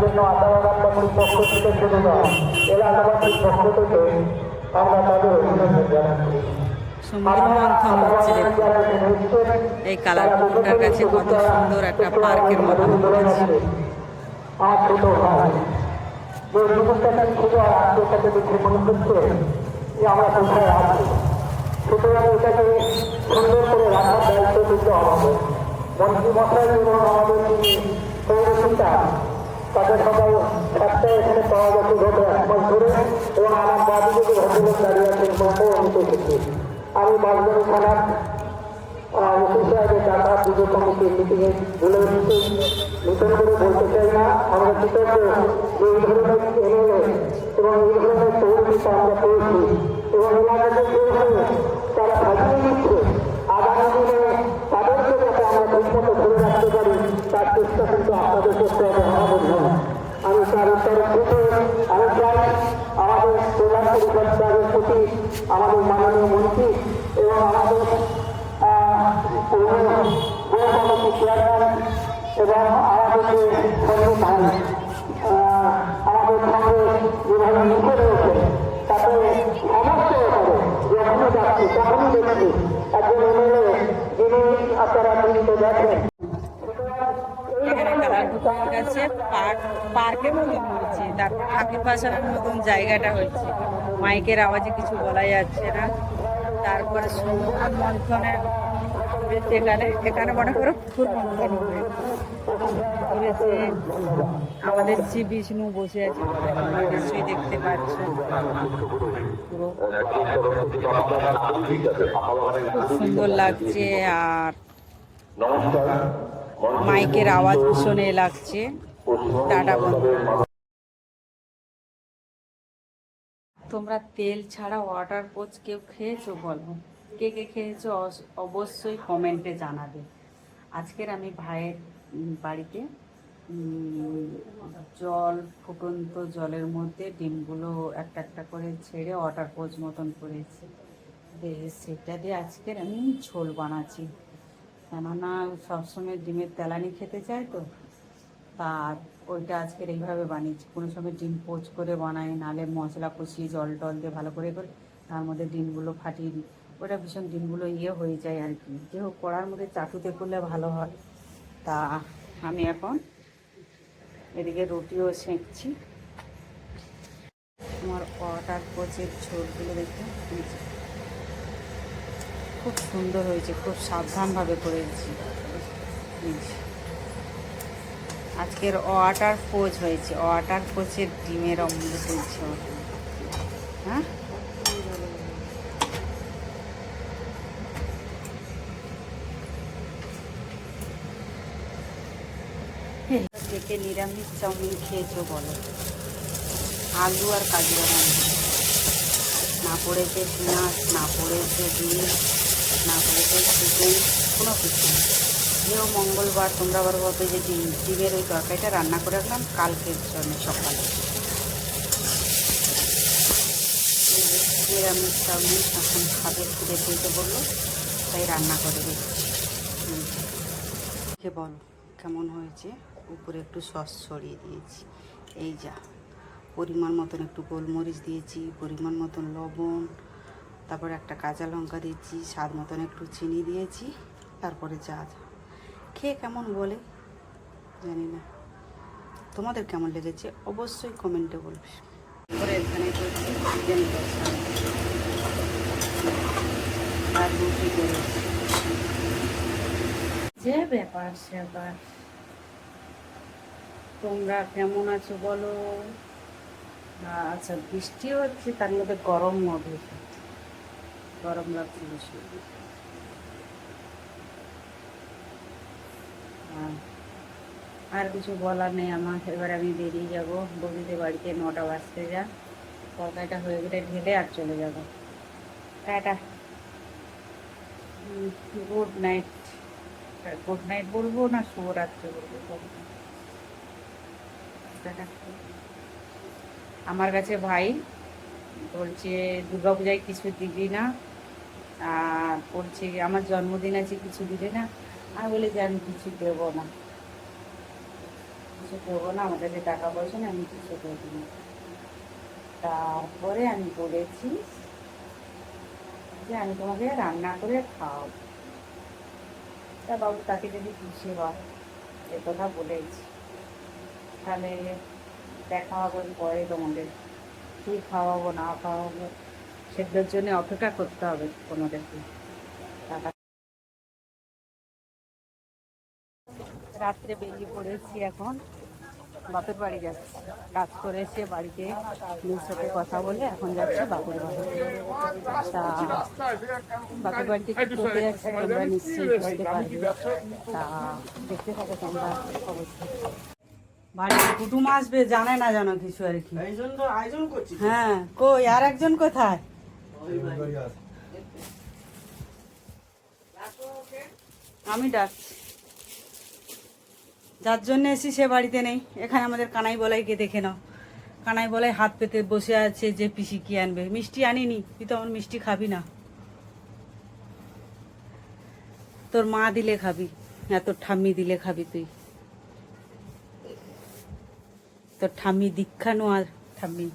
জন্য আদালত কমিটির পক্ষ থেকে শুরু নয় এলাকাবাসীর পক্ষ থেকে আমরা তাদের অভিনন্দন জানাচ্ছি। সমুদ্র মন্থন হচ্ছে এই কালারপুরটার কাছে কত সুন্দর একটা পার্কের মতন করেছে আমার ছোট ভাই যে জীবনটাকে ছিল আর আত্মীয়তাকে দেখে মনে হচ্ছে যে আমরা কোথায় আছি? সুতরাং এটাকে সুন্দর করে রাখার দায়িত্ব দিতে হবে। মন্ত্রী মশাই এবং আমাদের পৌরসিতা তাদের সবাই সপ্তাহে এখানে পাওয়া গেছে গত এক ধরে এবং আমার বাড়িতে যে ভদ্রলোক দাঁড়িয়ে আছেন তাকেও আমি দেখেছি আমি বাগদানি থানার ওসি সাহেবের ডাকা পুজো কমিটির মিটিংয়ে বলে দিতে নতুন করে বলতে চাই না, আমরা কৃতজ্ঞ এই ধরনের এমএলএ এবং এই ধরনের তৌরিটা আমরা পেয়েছি এবং এলাকাতে যেভাবে তারা সাজিয়ে দিচ্ছে। আগামী দিনে তাদেরকে যাতে আমরা ঠিকমতো ধরে রাখতে পারি, তার চেষ্টা কিন্তু আপনাদের করতে হবে আমাদের নয় আমি তার তরফ থেকে আমি চাই আমাদের প্রধান পরিষদের প্রতি আমাদের মাননীয় মন্ত্রী এবং আমাদের চেয়ারম্যান এবং আমাদের সঙ্গে ভাই আমাদের সঙ্গে যেভাবে রয়েছে তাতে সমস্ত ব্যাপারে যখনই যাচ্ছি তখনই দেখছি একজন এমএলএ যিনি আপনারা চিন্তা দেখেন। পার্কের মতন হয়েছে তারপর ঠাকুর মতন জায়গাটা হয়েছে। মাইকের আওয়াজে কিছু বলা যাচ্ছে না। তারপরে সমুদ্র মন্থনের এখানে এখানে মনে করো ফুল মন্থন হবে। করেছে আমাদের শ্রী বিষ্ণু বসে আছে নিশ্চয়ই দেখতে পাচ্ছ। খুব সুন্দর লাগছে আর মাইকের আওয়াজ শুনে লাগছে। টাটা বন্ধু। তোমরা তেল ছাড়া ওয়াটার পোচ কেউ খেয়েছো বলো? কে কে খেয়েছো অবশ্যই কমেন্টে জানাবে। আজকের আমি ভাইয়ের বাড়িতে জল, ফুটন্ত জলের মধ্যে ডিমগুলো একটা একটা করে ছেড়ে ওয়াটার পোচ মতন করেছি। সেটা দিয়ে আজকের আমি ঝোল বানাচ্ছি। কেননা, সবসময় ডিমের তেলানি খেতে চায় তো। তার ওইটা আজকের এইভাবে বানিয়েছি। কোনো সময় ডিম পোচ করে বানাই, নালে মশলা কষিয়ে জল টল দিয়ে ভালো করে করে তার মধ্যে ডিমগুলো ফাটিয়ে দিই। ওটা ভীষণ ডিমগুলো ইয়ে হয়ে যায় আর কি। যে হোক, কড়ার মধ্যে চাটুতে করলে ভালো হয়। তা আমি এখন এদিকে রুটিও সেঁকছি। আমার ওয়াটার কোচের ঝোলগুলো দেখে খুব সুন্দর হয়েছে, খুব সাবধানভাবে করেছি। আজকের ওয়াটার পোচ হয়েছে ওয়াটার পোচের ডিমের অমৃত হয়েছে হ্যাঁ? থেকে নিরামিষ চাউমিন খেয়েছো বলো। আলু আর কাজু বাদাম। না পড়েছে পেঁয়াজ, না পড়েছে ডিম না পড়েছে চিকেন, কোনো কিছু না। যেও মঙ্গলবার তোমরা আবার বলতে যে ডিম, ডিমের ওই তরকারিটা রান্না করে রাখলাম, কালকের জন্য সকালে। নিরামিষ চাউমিন এখন খাবে ফিরে দিতে বলল, তাই রান্না করে দিচ্ছি। বলো কেমন হয়েছে? উপরে একটু সস ছড়িয়ে দিয়েছি। এই যা, পরিমাণ মতন একটু গোলমরিচ দিয়েছি, পরিমাণ মতন লবণ, তারপরে একটা কাঁচা লঙ্কা দিয়েছি, স্বাদ মতন একটু চিনি দিয়েছি, তারপরে যা যা। খেয়ে কেমন বলে? জানি না। তোমাদের কেমন লেগেছে? অবশ্যই কমেন্টে বলবে। এখানে চিকেন আর রুটি করেছি যে ব্যাপার স্যাপার তোমরা কেমন আছো বলো? আচ্ছা বৃষ্টি হচ্ছে তার মধ্যে গরম হবে। গরম লাগছে বেশি। আর আর কিছু বলার নেই আমার, এবার আমি বেরিয়ে যাব। বৌদিদের বাড়িতে নটা বাজতে যা। তরকারিটা হয়ে গেলে ঢেলে আর চলে যাব। Tata. Good night good night বলব না শুভরাত্রি বলব? আমার কাছে ভাই বলছে দুর্গা পূজায় কিছু দিবি না? আর বলছে, আমার জন্মদিন আছে, কিছু দিবে না? আমি বলি যে আমি কিছু দেবো না। কিছু দেবো না, আমাদের যে টাকা পয়সা না আমি কিছু করব না। তারপরে আমি বলেছি যে আমি তোমাকে রান্না করে খাওয়াবো। তা বাবু, তাকে যদি খুশি হয়, এ কথা বলেছি। তাহলে দেখা হবে পরে তোমাদের। কি খাওয়াবো, না খাওয়াবো, সেটার জন্য অপেক্ষা করতে হবে তোমাদেরকে। রাত্রে বেরিয়ে পড়েছি এখন। বাপের বাড়ি যাচ্ছি। কাজ করে এসে বাড়িতে মেয়ের সাথে কথা বলে এখন যাচ্ছি বাপের বাড়ি। তা বাপের বাড়িতে কি করতে যাচ্ছি তোমরা নিশ্চয়ই বুঝতে পারবে। তা দেখতে থাকো তোমরা অবশ্যই। বাড়িতে কুটুম আসবে জানে না জানো কিছু আর কি। হ্যাঁ কই আর একজন কোথায়? আমি ডাকছি। যার জন্য এসি সে বাড়িতে নেই। এখানে আমাদের কানাই বলাইকে দেখে নাও। কানাই বলাই হাত পেতে বসে আছে যে পিসি কি আনবে। মিষ্টি আনিনি, তুই তো আমার মিষ্টি খাবি না। তোর মা দিলে খাবি না তোর ঠাম্মি দিলে খাবি তুই। তোর ঠাম্মি দীক্ষা নো আর ঠাম্মি।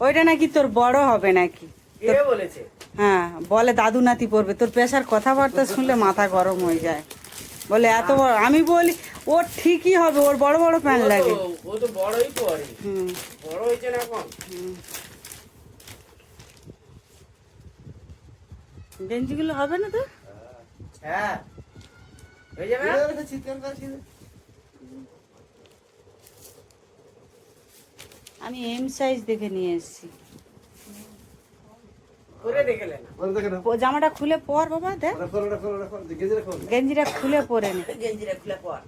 ওইটা নাকি তোর বড় হবে নাকি? বলেছে? হ্যাঁ বলে দাদু নাতি পড়বে। তোর পেশার কথাবার্তা শুনলে মাথা গরম হয়ে যায়। বলে এত বড় আমি বলি ওর ঠিকই হবে ওর বড় বড় প্যান্ট লাগে। ও তো বড়ই পরে হুম। বড় হয়েছে না এখন হুম। গেঞ্জিগুলো হবে না তো হ্যাঁ। হয়ে যাবে? না? আমি এম সাইজ দেখে নিয়ে এসেছি। না। জামাটা খুলে পর বাবা দেখ। গেঞ্জিটা খুলে। পরে নে। পর।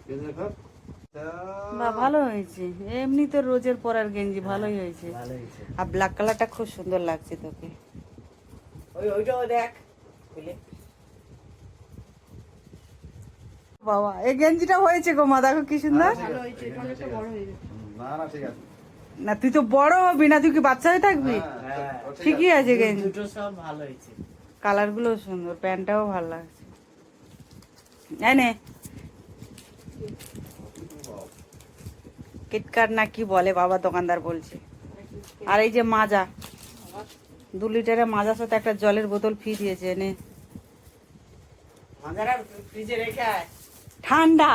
বা ভালো হয়েছে। এমনি তো রোজের পরার গেঞ্জি ভালোই হয়েছে। আর ব্ল্যাক কালারটা খুব সুন্দর লাগছে তোকে। ওই ওইটাও দেখ। খুলে। বাবা এই গেঞ্জিটা হয়েছে গো মা দেখো কি সুন্দর। না তুই তো বড় হবি না তুই কি বাচ্চা হয়ে থাকবি হ্যাঁ ঠিকই আছে। গেঞ্জি দুটো সব ভালো হয়েছে। কালারগুলো সুন্দর প্যান্টটাও ভালো লাগছে। এই নে। কিটকাট না কি বলে বাবা দোকানদার বলছে। আর এই যে মাজা দু লিটারের মাজার সাথে একটা জলের বোতল ফ্রি দিয়েছে এনে ঠান্ডা।